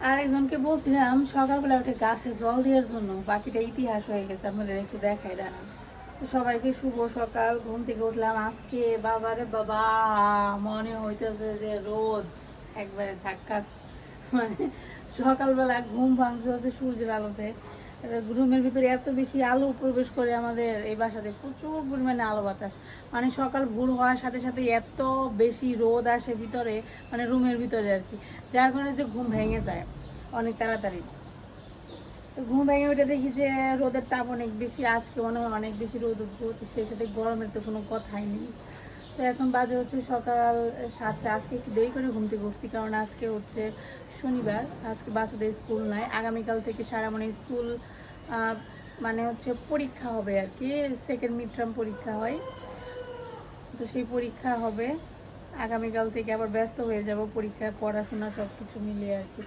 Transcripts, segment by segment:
আরেকজনকে বলছিলাম, সকালবেলা উঠে গাছে জল দেওয়ার জন্য। বাকিটা ইতিহাস হয়ে গেছে, আপনাদের একটু দেখাই দাঁড়ান তো সবাইকে শুভ সকাল, ঘুম থেকে উঠলাম, আজকে বাবারে বাবা, মনে হইতেছে যে রোদ, একবারে ঝাক্কাস। মানে সকালবেলা ঘুম ভাঙছে হচ্ছে সূর্যের আলোতে। রুমের ভিতরে এত বেশি আলো প্রবেশ করে আমাদের এই বাসাতে, প্রচুর পরিমাণে আলো বাতাস। মানে সকাল ভোর হওয়ার সাথে সাথে এত বেশি রোদ আসে ভিতরে মানে রুমের ভিতরে আর কি, যার কারণে যে ঘুম ভেঙে যায় অনেক তাড়াতাড়ি। তো ঘুম ভেঙে উঠে দেখি যে রোদের তাপ অনেক বেশি, আজকে মনে হয় অনেক বেশি রোদ উঠবো, সেই সাথে গরমের তো কোনো কথাই নেই। তো এখন বাজে হচ্ছে সকাল সাতটা। আজকে একটু দেরি করে ঘুম থেকে উঠছি, কারণ আজকে হচ্ছে শনিবার। আজকে বাচ্চাদের স্কুল নাই। আগামীকাল থেকে সারা মানে স্কুল মানে হচ্ছে পরীক্ষা হবে আর কি। সেকেন্ড মিড টার্ম পরীক্ষা হয়। তো সেই পরীক্ষা হবে। আগামীকাল থেকে আবার ব্যস্ত হয়ে যাব পরীক্ষা, পড়াশোনা সব কিছু মিলিয়ে আর কি।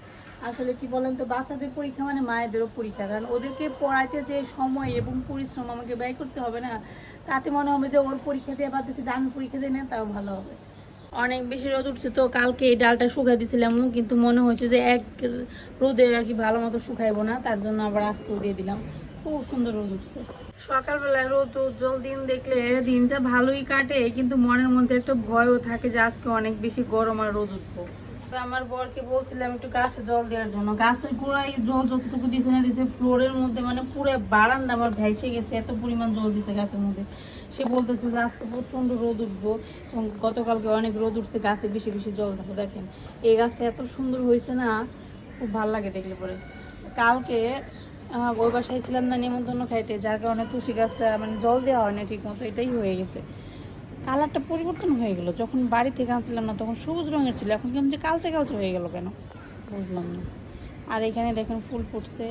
আসলে কি বলেন তো বাচ্চাদের পরীক্ষা মানে মায়েদেরও পরীক্ষা। কারণ ওদেরকে পড়াইতে যে সময় এবং পরিশ্রম আমাকে ব্যয় করতে হবে না তাতে মনে হবে যে ওর পরীক্ষা দিয়ে বাদ যদি আমি পরীক্ষা দিই না তাও ভালো হবে। অনেক বেশি রোদ উঠছে তো কালকে এই ডালটা শুকাই দিছিলাম কিন্তু মনে হয়েছে যে এক রোদে আর কি ভালো মতো শুকাইবো না তার জন্য আবার আজকেও দিয়ে দিলাম। খুব সুন্দর রোদ উঠছে। সকালবেলায় রোদ উজ্জ্বল দিন দেখলে দিনটা ভালোই কাটে কিন্তু মনের মধ্যে একটা ভয়ও থাকে যে আজকে অনেক বেশি গরম আর রোদ উঠবো। আমার বরকে বলছিলাম একটু গাছে জল দেওয়ার জন্য। গাছের গোড়ায় জল যতটুকু দিছে না দিছে, ফ্লোরের মধ্যে মানে পুরো বারান্দা আমার ভেসে গেছে, এত পরিমাণ জল দিছে গাছের মধ্যে। সে বলতেছে যে, আজকে প্রচণ্ড রোদ উঠবো এবং গতকালকে অনেক রোদ উঠছে, গাছে বেশি বেশি জল দেখো দেখেন, এই গাছটা এত সুন্দর হয়েছে না, খুব ভালো লাগে দেখলে পরে। কালকে ওই বাসায় ছিলাম না নিমন্ত্রণ খাইতে, যার কারণে তুলসী গাছটা মানে জল দেওয়া হয় না ঠিক মতো এটাই হয়ে গেছে। কালারটা পরিবর্তন হয়ে গেল। যখন বাড়ি থেকে না, তখন সবুজ রঙের ছিল। এখন কেমন যে কালচে কালচে হয়ে গেল কেন? বুঝলাম না। আর এখানে দেখেন ফুল ফুটছে।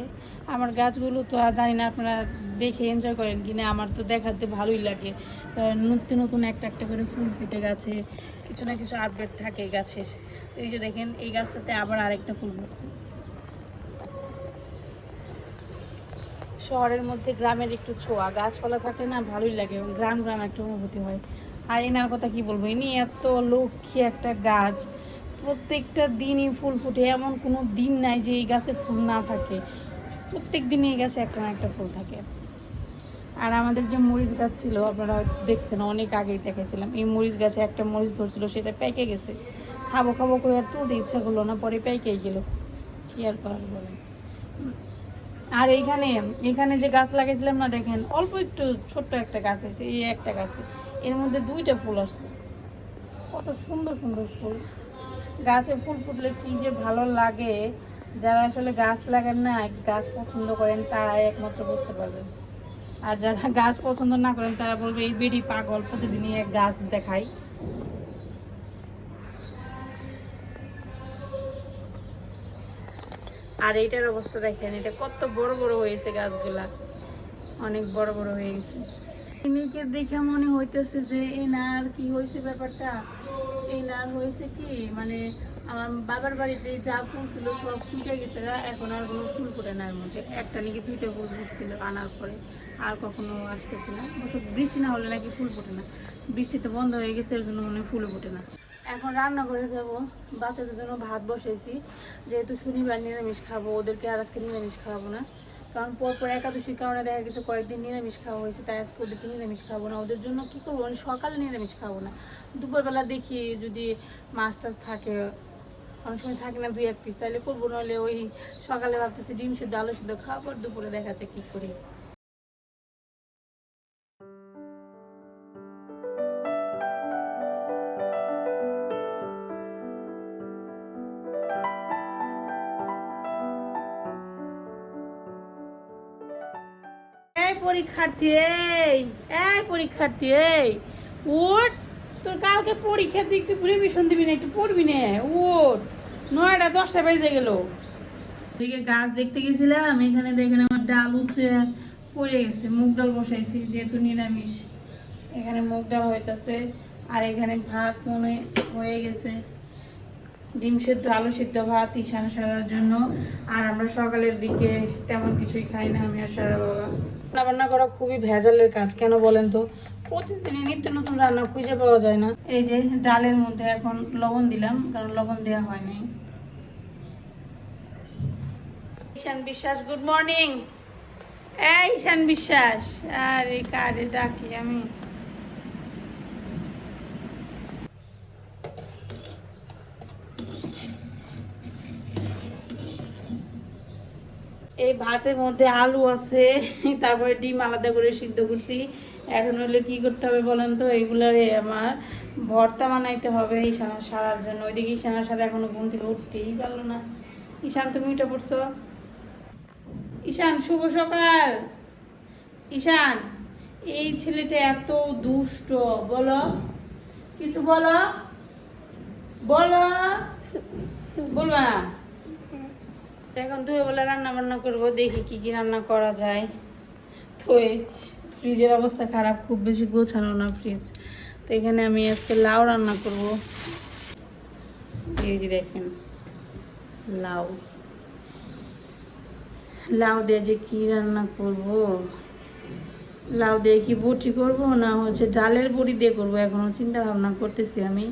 আমার গাছগুলো তো আর জানি না, আপনারা দেখে এনজয় করেন কিনা। আমার তো দেখাতে ভালোই লাগে। নতুন নতুন একটা একটা করে ফুল ফুটে গাছে। কিছু না কিছু আপডেট থাকে গাছের এই যে দেখেন, এই গাছটাতে আবার আরেকটা ফুল ফুটছে। শহরের মধ্যে গ্রামের একটু ছোঁয়া। গাছপালা থাকলে না ভালোই লাগে গ্রাম গ্রাম একটা অনুভূতি হয়। আর এনার কথা কি বলব? ইনি এত লক্ষ্মী একটা গাছ। প্রত্যেকটা দিনই ফুল ফুটে। এমন কোনো দিন নাই যে এই গাছে ফুল না থাকে। প্রত্যেক দিনই এই গাছে একটা না একটা ফুল থাকে। আর আমাদের যে মরিচ গাছ ছিল, আপনারা দেখছেন, অনেক আগেই দেখেছিলাম এই মরিচ গাছে একটা মরিচ ধরছিল, সেটা পেকে গেছে। খাব খাব করে আর তুলতে ইচ্ছা করল না, পরে পেকেই গেল। কি আর করার বলেন? আর এইখানে এখানে যে গাছ লাগাইছিলাম না দেখেন, অল্প একটু ছোট্ট একটা গাছ হয়েছে, এই একটা গাছে। এর মধ্যে দুইটা ফুল আসছে। কত সুন্দর সুন্দর ফুল। গাছে ফুল ফুটলে কি যে ভালো লাগে, যারা আসলে গাছ লাগান না, গাছ পছন্দ করেন, তারাই একমাত্র বুঝতে পারবেন। আর যারা গাছ পছন্দ না করেন, তারা বলবে, এই বেডি পাগল, প্রতিদিনই এক গাছ দেখাই। আর এইটার অবস্থা দেখেন, এটা কত বড় বড় হয়েছে গাছগুলা। অনেক বড় বড় হয়ে গেছে। এনেকে দেখে মনে হইতেছে যে, এনার কি হয়েছে ব্যাপারটা? এনার হয়েছে কি? মানে আমার বাবার বাড়িতে যা ফুল ছিল সব ফুটে গেছে এখন আর কোনো ফুল ফুটে না এর মধ্যে। একটা নাকি দুইটা ফুল ফুটছিল আনার পরে, আর কখনো আসতেছে না। অবশ্য বৃষ্টি না হলে নাকি ফুল ফোটে না। বৃষ্টি তো বন্ধ হয়ে গেছে, এর জন্য মনে ফুল ফোটে না। এখন রান্না করে যাব, বাচ্চাদের জন্য ভাত বসেছি। যেহেতু শনিবার নিরামিষ খাব, ওদেরকে আর আজকে নিরামিষ খাওয়াবো না। কারণ পরপর একাদশীর কারণে দেখা গেছে কয়েকদিন নিরামিষ খাওয়া হয়েছে, তাই আজকে ওদেরকে নিরামিষ খাব না। ওদের জন্য কী করব? সকালে নিরামিষ খাব না। দুপুরবেলা দেখি যদি মাছ টাছ থাকে অনেক সময় থাকে না, দুই এক পিস তাহলে করব নাহলে ওই সকালে ভাবতেছি ডিম সিদ্ধ, আলু সিদ্ধ খাওয়ার পর দুপুরে দেখা যাচ্ছে কী করি। পরীক্ষার্থী, এই এই পরীক্ষার্থী, এই ওট তোর কালকে পরীক্ষা দিক তুই রিভিশন দিবি না, একটু পড়বি না ওট নয়টা দশটা বেজে গেল। দিকে গাছ দেখতে গেছিলাম, এখানে দেখেন আমার ডাল উঠে পড়ে গেছে, মুগ ডাল বসাইছি, যেহেতু নিরামিষ। এখানে মুগ ডাল হইতাছে, আর এখানে ভাত মনে হয়ে গেছে। ডিম সেদ্ধ, আলু সেদ্ধ, ভাত, ঈশান সারার জন্য। আর আমরা সকালের দিকে তেমন কিছুই খাই না, আমি আর সারা বাবা। রান্না বান্না করা খুবই ভেজালের কাজ, কেন বলেন তো? প্রতিদিনই নিত্য নতুন রান্না খুঁজে পাওয়া যায় না। এই যে ডালের মধ্যে এখন লবণ দিলাম, কারণ লবণ দেওয়া হয় নাই। ঈশান বিশ্বাস গুড মর্নিং এই ঈশান বিশ্বাস কারে ডাকি আমি? এই ভাতের মধ্যে আলু আছে, তারপরে ডিম আলাদা করে সিদ্ধ করছি। এখন হলে কি করতে হবে বলেন তো? এইগুলারে আমার ভর্তা বানাইতে হবে ঈশানা সারার জন্য। ওইদিকে ঈশানা সারা এখনও ঘুম থেকে উঠতেই পারল না। ঈশান, তুমি উঠে পড়ছো? ঈশান, শুভ সকাল। ঈশান, এই ছেলেটা এত দুষ্ট, বলো। কিছু বলো। বলো। বলবা না। এখন দুপুরবেলা রান্না বান্না করব, দেখি কি কি রান্না করা যায়। তো ফ্রিজের অবস্থা খারাপ, খুব বেশি গোছানো না ফ্রিজ। তো এখানে আমি আজকে লাউ রান্না করব। এই যে দেখেন, লাউ। লাউ দিয়ে যে কি রান্না করব? লাউ দিয়ে কি বটি করব না হচ্ছে ডালের বড়ি দিয়ে করব? এখনও চিন্তা ভাবনা করতেছি আমি।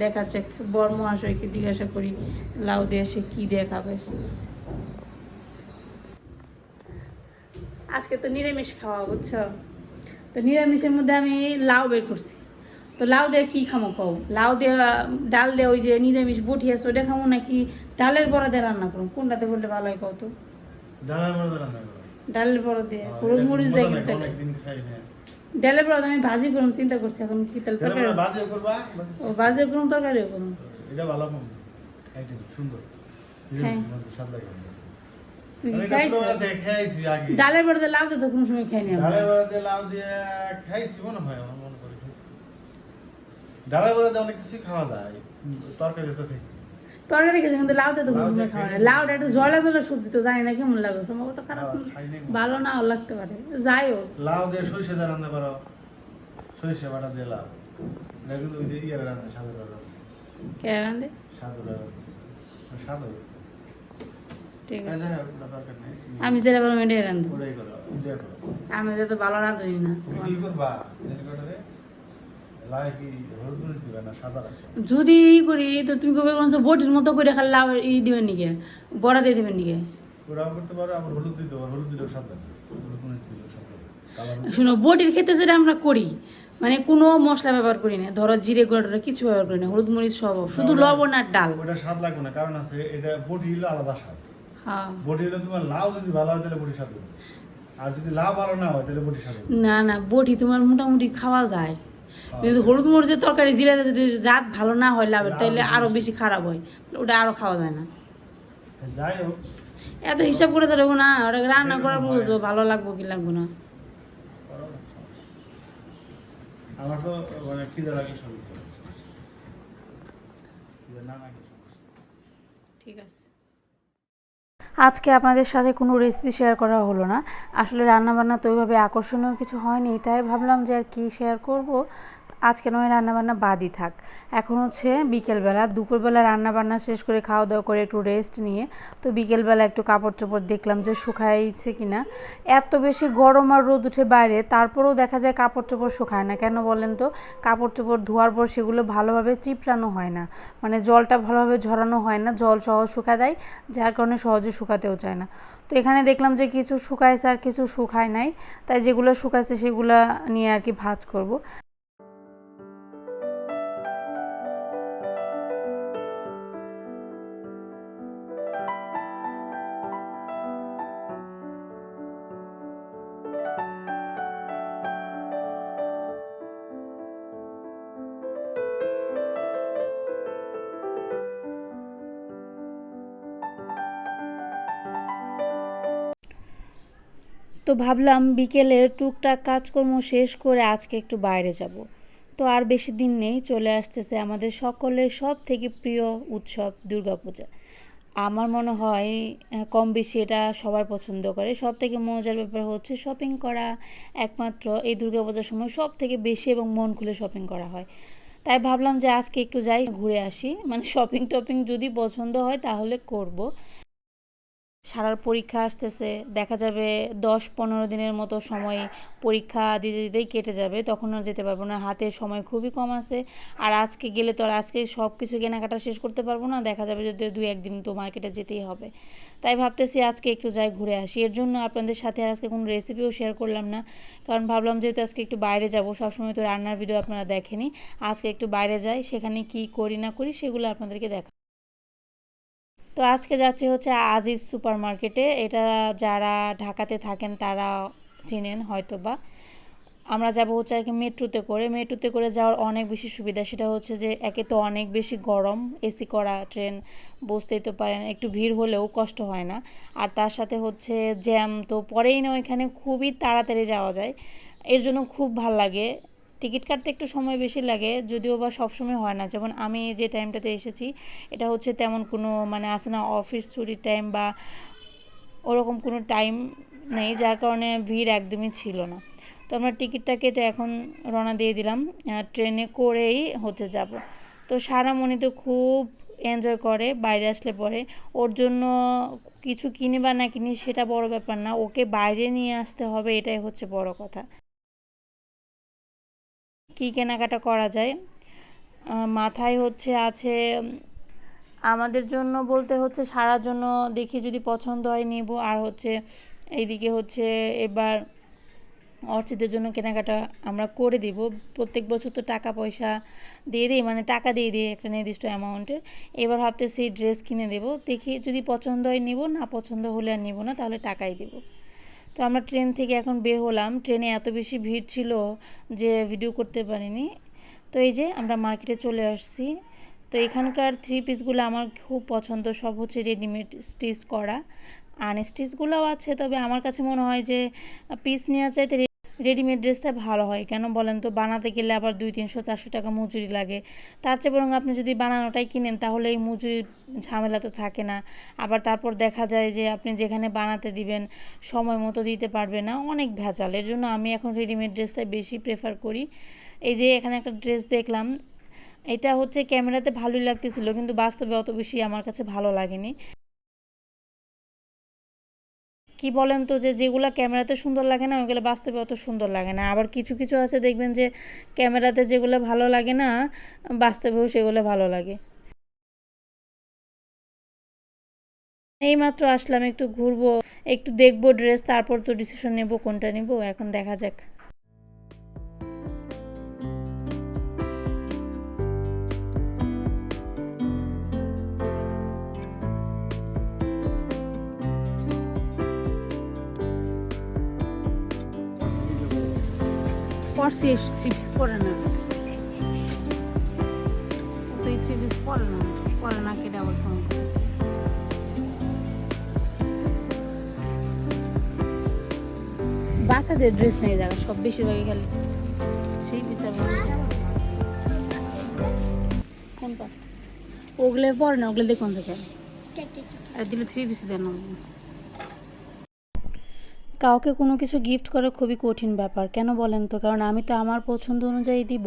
দেখাচ্ছে বর্ম আসয়কে জিজ্ঞাসা করি, লাউ দিয়ে সে কি দিয়ে খাবে? আজকে তো নিরামিষ খাওয়া, বুঝছ? তো নিরামিষের মধ্যে আমি লাউ বের করছি। তো লাউ দিয়ে কি খামো কও? লাউ দিয়ে, ডাল দিয়ে ওই যে নিরামিষ বটি আছে ওটা খামো নাকি ডালের বড়া দিয়ে রান্না করুন কোনটাতে করলে ভালো হয় কও তো? ডালের বড়া দিয়ে হ্যাঁ, হলুদ মরিচ মজা কিন্তু অনেকদিন খাই না। ডালের বড়া আমি ভাজি করুন চিন্তা করছি এখন কি তেল তরকারি ভাজিও করবা, ও ভাজি করুন তরকারিও করুন এটা ভালো কম item, সুন্দর হ্যাঁ। মধ্যে স্বাদ লাগে আমার কাছে। তুই কি আমি এটা খাইছো ছোটবেলা থেকে খেয়েছি আগে। ডালের বড়া দিয়ে লাউ দিয়ে তো কোনো সময় খাইনি ডালের বড়া দিয়ে খাইছি মনে হয়, আমার মনে করে খাইছি। ডালের অনেক কিছু খাওয়া যায় তরকারি তো খাইছি তরকারি খেয়েছি কিন্তু লাউ দিয়ে তো কোনো খাওয়া। যায় লাউটা একটু জলা জলা সবজি তো জানি না কেমন লাগবে। সম্ভবত খারাপ হয়। ভালো নাও লাগতে পারে। যাই হোক। লাউ দিয়ে সরিষা দিয়ে রান্না করো। সরিষা বাটা দিয়ে লাউ। কিন্তু ওই যে ইয়ের রান্না সাদা রান্না। কে রান্ধে সাদা রান্না সাদা। ঠিক আছে। নেই। তুমি আমি যেটা বলব এটাই রান্ধবো আমি যাতে ভালো রাঁধুনি না। কি করবা? যদি ই করি তো তুমি কবে কোন বটির মতো করে খালি লাউ ই দিবেন নিকে? বড়া দিয়ে দিবেন নিকে? শুনো বটির খেতে যেটা আমরা করি মানে কোনো মশলা ব্যবহার করি না। ধরো জিরে গুঁড়া কিছু ব্যবহার করি না হলুদ মরিচ সব শুধু লবণ আর ডাল। ওটা স্বাদ লাগবে না কারণ আছে এটা বটি হলো আলাদা স্বাদ। হ্যাঁ। বটি হলে তোমার লাউ যদি ভালো হয় তাহলে বটি স্বাদ আর যদি লাউ ভালো না হয় তাহলে বটি স্বাদ না না বটি তোমার মোটামুটি খাওয়া যায়। কিন্তু হলুদ মরিচের তরকারি জিরা যদি জাত ভালো না হয় লাভের তাহলে আরও বেশি খারাপ হয়। ওটা আরও খাওয়া যায় না। যাই হোক। এত হিসাব করে তো রাখব না ওটা রান্না করার বুঝব ভালো লাগবো কি লাগবো না। আমার তো মানে খিদে। ঠিক আছে। আজকে আপনাদের সাথে কোনো রেসিপি শেয়ার করা হলো না। আসলে রান্নাবান্না তো ওইভাবে আকর্ষণীয় কিছু হয়নি, তাই ভাবলাম যে আর কী শেয়ার করব। আজকে নয়, রান্নাবান্না বাদই থাক। এখন হচ্ছে বিকেলবেলা, দুপুরবেলা রান্নাবান্না শেষ করে খাওয়া দাওয়া করে একটু রেস্ট নিয়ে, তো বিকেলবেলা একটু কাপড় চোপড় দেখলাম যে শুকাইছে কিনা। এত বেশি গরম আর রোদ উঠে বাইরে, তারপরেও দেখা যায় কাপড় চোপড় শুকায় না। কেন বলেন তো? কাপড় চোপড় ধোয়ার পর সেগুলো ভালোভাবে চিপড়ানো হয় না। মানে জলটা ভালোভাবে ঝরানো হয় না, জল সহজ শুকা দেয়, যার কারণে সহজে শুকাতেও চায় না। তো এখানে দেখলাম যে কিছু শুকাইছে আর কিছু শুকায় নাই, তাই যেগুলো শুকাইছে সেগুলো নিয়ে আর কি ভাজ করব। তো ভাবলাম বিকেলে টুকটাক কাজকর্ম শেষ করে আজকে একটু বাইরে যাব। তো আর বেশি দিন নেই, চলে আসতেছে আমাদের সকলের সব থেকে প্রিয় উৎসব দুর্গাপূজা। আমার মনে হয় কম বেশি এটা সবাই পছন্দ করে। সব থেকে মজার ব্যাপার হচ্ছে শপিং করা একমাত্র এই দুর্গাপূজার সময় সব থেকে বেশি এবং মন খুলে শপিং করা হয়। তাই ভাবলাম যে আজকে একটু যাই, ঘুরে আসি। মানে শপিং টপিং যদি পছন্দ হয় তাহলে করব। সারার পরীক্ষা আসতেছে, দেখা যাবে দশ পনেরো দিনের মতো সময় পরীক্ষা দিতে দিতেই কেটে যাবে, তখন আর যেতে পারব না। হাতে সময় খুবই কম আছে, আর আজকে গেলে তো আর আজকে সব কিছু কেনাকাটা শেষ করতে পারব না, দেখা যাবে যদি দু একদিন তো মার্কেটে যেতেই হবে। তাই ভাবতেছি আজকে একটু যাই ঘুরে আসি। এর জন্য আপনাদের সাথে আর আজকে কোনো রেসিপিও শেয়ার করলাম না, কারণ ভাবলাম যেহেতু আজকে একটু বাইরে যাব, সবসময় তো রান্নার ভিডিও আপনারা দেখেনি, আজকে একটু বাইরে যাই, সেখানে কি করি না করি সেগুলো আপনাদেরকে দেখা তো আজকে যাচ্ছি হচ্ছে আজিজ সুপার মার্কেটে এটা যারা ঢাকাতে থাকেন তারা চিনেন হয়তো বা আমরা যাব হচ্ছে আর মেট্রোতে করে। মেট্রোতে করে যাওয়ার অনেক বেশি সুবিধা। সেটা হচ্ছে যে একে তো অনেক বেশি গরম, এসি করা, ট্রেন বসতেই তো পারেন। একটু ভিড় হলেও কষ্ট হয় না। আর তার সাথে হচ্ছে জ্যাম তো পরেই না ওইখানে খুবই তাড়াতাড়ি যাওয়া যায়। এর জন্য খুব ভালো লাগে। টিকিট কাটতে একটু সময় বেশি লাগে, যদিও বা সবসময় হয় না। যেমন আমি যে টাইমটাতে এসেছি, এটা হচ্ছে তেমন কোনো মানে আসে না অফিস ছুটির টাইম বা ওরকম কোনো টাইম নেই, যার কারণে ভিড় একদমই ছিল না। তো আমরা টিকিটটা কেটে এখন রওনা দিয়ে দিলাম ট্রেনে করেই হচ্ছে যাব। তো সারা মনি তো খুব এনজয় করে, বাইরে আসলে পরে। ওর জন্য কিছু কিনি বা না কিনি সেটা বড় ব্যাপার না, ওকে বাইরে নিয়ে আসতে হবে, এটাই হচ্ছে বড় কথা। কী কেনাকাটা করা যায়? মাথায় হচ্ছে আছে আমাদের জন্য বলতে হচ্ছে সারার জন্য দেখি যদি পছন্দ হয় নেব। আর হচ্ছে এইদিকে হচ্ছে এবার অর্চিতের জন্য কেনাকাটা আমরা করে দিব। প্রত্যেক বছর তো টাকা পয়সা দিয়ে দিই মানে টাকা দিয়ে দিই একটা নির্দিষ্ট অ্যামাউন্টের। এবার ভাবতেছি ড্রেস কিনে দেবো। দেখি যদি পছন্দ হয় নিব, না পছন্দ হলে আর নিব না, তাহলে টাকাই দেবো। তো আমরা ট্রেন থেকে এখন বের হলাম। ট্রেনে এত বেশি ভিড় ছিল যে ভিডিও করতে পারিনি। তো এই যে আমরা মার্কেটে চলে আসছি। তো এখানকার থ্রি পিসগুলো আমার খুব পছন্দ। সব হচ্ছে রেডিমেড স্টিচ করা। আনস্টিচগুলোও আছে, তবে আমার কাছে মনে হয় যে পিস নেওয়ার চাইতে রেডিমেড ড্রেসটা ভালো হয়। কেন বলেন তো? বানাতে গেলে আবার দুই তিনশো চারশো টাকা মজুরি লাগে। তার চেয়ে বরং আপনি যদি বানানোটাই কিনেন, তাহলে এই মজুরির ঝামেলা তো থাকে না। আবার তারপর দেখা যায় যে আপনি যেখানে বানাতে দিবেন, সময় মতো দিতে পারবে না। অনেক ভেজাল। এর জন্য আমি এখন রেডিমেড ড্রেসটাই বেশি প্রেফার করি। এই যে এখানে একটা ড্রেস দেখলাম, এটা হচ্ছে ক্যামেরাতে ভালোই লাগতেছিল, কিন্তু বাস্তবে অত বেশি আমার কাছে ভালো লাগেনি। কি বলেন তো যে যেগুলো ক্যামেরাতে সুন্দর লাগে না, ওইগুলো বাস্তবে অত সুন্দর লাগে না। আবার কিছু কিছু আছে দেখবেন যে ক্যামেরাতে যেগুলো ভালো লাগে না, বাস্তবেও সেগুলো ভালো লাগে। এই মাত্র আসলাম, একটু ঘুরবো, একটু দেখব ড্রেস তারপর তো ডিসিশন নেব কোনটা নেব, এখন দেখা যাক। পরছি থ্রি পিস পরে না। তুই থ্রি পিস পরে না পরে না কেটে আবার ফোন বাচ্চাদের ড্রেস নেই দেখা সব বেশিরভাগই খালি। থ্রি পিস আর কোনটা? ওগুলো পরে না ওগুলো দেখুন থেকে আর দিলে থ্রি পিস দেন কাউকে কোনো কিছু গিফট করা খুবই কঠিন ব্যাপার, কেন বলেন তো? কারণ আমি তো আমার পছন্দ অনুযায়ী দিব,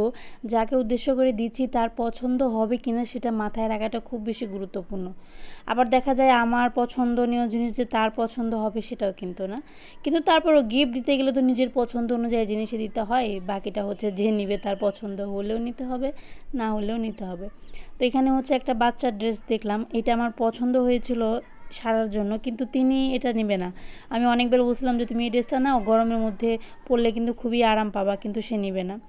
যাকে উদ্দেশ্য করে দিচ্ছি তার পছন্দ হবে কিনা সেটা মাথায় রাখাটা খুব বেশি গুরুত্বপূর্ণ। আবার দেখা যায় আমার পছন্দনীয় জিনিস যে তার পছন্দ হবে সেটাও কিন্তু না। কিন্তু তারপরও গিফট দিতে গেলে তো নিজের পছন্দ অনুযায়ী জিনিসই দিতে হয়, বাকিটা হচ্ছে যে নিবে তার পছন্দ হলেও নিতে হবে, না হলেও নিতে হবে। তো এখানে হচ্ছে একটা বাচ্চার ড্রেস দেখলাম, এটা আমার পছন্দ হয়েছিল সারার জন্য, কিন্তু তিনি এটা নেবে না। আমি অনেকবার বলছিলাম যে, তুমি এই ড্রেসটা নাও, গরমের মধ্যে পরলে কিন্তু খুবই আরাম পাবা, কিন্তু সে নেবে না।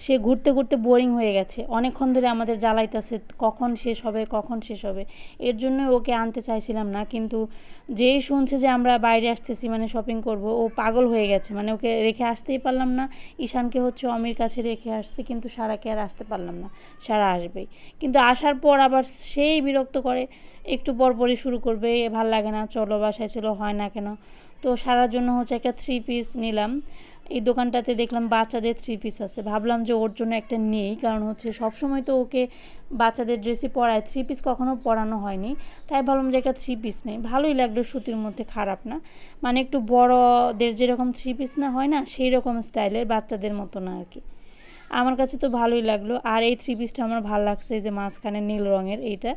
সে ঘুরতে ঘুরতে বোরিং হয়ে গেছে। অনেকক্ষণ ধরে আমাদের জ্বালাইতেছে, কখন শেষ হবে, কখন শেষ হবে। এর জন্য ওকে আনতে চাইছিলাম না, কিন্তু যেই শুনছে যে আমরা বাইরে আসতেছি মানে শপিং করব, ও পাগল হয়ে গেছে। মানে ওকে রেখে আসতেই পারলাম না। ঈশানকে হচ্ছে অমির কাছে রেখে আসছি, কিন্তু সারাকে আর আসতে পারলাম না। সারা আসবেই। কিন্তু আসার পর আবার সেই বিরক্ত করে, একটু পরপরই শুরু করবে, এ ভালো লাগে না, চলো বাসায় ছিল হয় না কেন? তো সারার জন্য হচ্ছে একটা থ্রি পিস নিলাম। এই দোকানটাতে দেখলাম বাচ্চাদের থ্রি পিস আছে। ভাবলাম যে ওর জন্য একটা নেই, কারণ হচ্ছে সব সময় তো ওকে বাচ্চাদের ড্রেসই পরায়। থ্রি পিস কখনো পরানো হয়নি, তাই ভাবলাম যে একটা থ্রি পিস নেই। ভালোই লাগল, সুতির মধ্যে খারাপ না। মানে একটু বড়দের যেরকম থ্রি পিস না হয় না সেই রকম স্টাইলের বাচ্চাদের মতো না আর কি। আমার কাছে তো ভালোই লাগল, আর এই থ্রি পিসটা আমার ভালো লাগছে যে মাঝখানে নীল রঙের এইটা।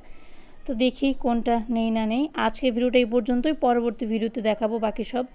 তো দেখি কোনটা নেই না নেই। আজকে ভিডিওটা এই পর্যন্তই, পরবর্তী ভিডিওতে দেখাবো বাকি সব।